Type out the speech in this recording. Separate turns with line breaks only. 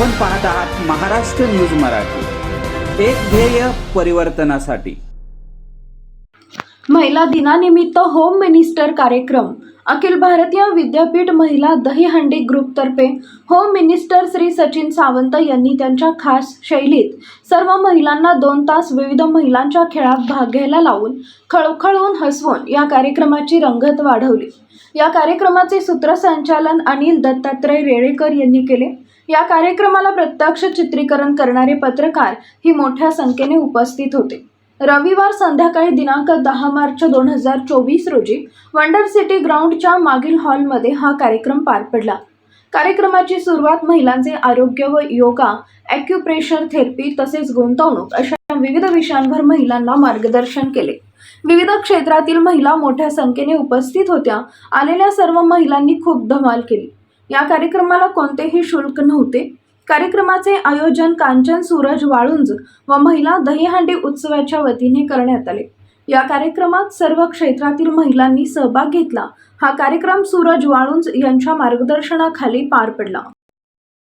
आपण पाहत आहात महाराष्ट्र न्यूज मराठी. एक ध्येय परिवर्तनासाठी.
महिला दिनानिमित्त होम मिनिस्टर कार्यक्रम. अखिल भारतीय विद्यापीठ महिला दहीहंडी ग्रुपतर्फे होम मिनिस्टर श्री सचिन सावंत यांनी त्यांच्या खास शैलीत सर्व महिलांना दोन तास विविध महिलांच्या खेळात भाग घ्यायला लावून खळखळून हसवून या कार्यक्रमाची रंगत वाढवली. या कार्यक्रमाचे सूत्रसंचालन अनिल दत्तात्रय रेळेकर यांनी केले. या कार्यक्रमाला प्रत्यक्ष चित्रीकरण करणारे पत्रकार ही मोठ्या संख्येने उपस्थित होते. रविवार संध्याकाळी दिनांक दहा मार्च दोन हजार चोवीस रोजी वंडर सिटी ग्राउंडच्या मागील हॉलमध्ये हा कार्यक्रम पार पडला. कार्यक्रमाची सुरुवात महिलांचे आरोग्य व योगा ॲक्युप्रेशर थेरपी तसेच गुंतवणूक अशा विविध विषयांवर महिलांना मार्गदर्शन केले. विविध क्षेत्रातील महिला मोठ्या संख्येने उपस्थित होत्या. आलेल्या सर्व महिलांनी खूप धमाल केली. या कार्यक्रमाला कोणतेही शुल्क नव्हते. कार्यक्रमाचे आयोजन कांचन सूरज वाळुंज व महिला दहीहंडी उत्सवाच्या वतीने करण्यात आले. या कार्यक्रमात सर्व क्षेत्रातील महिलांनी सहभाग घेतला. हा कार्यक्रम सूरज वाळुंज यांच्या मार्गदर्शनाखाली पार पडला.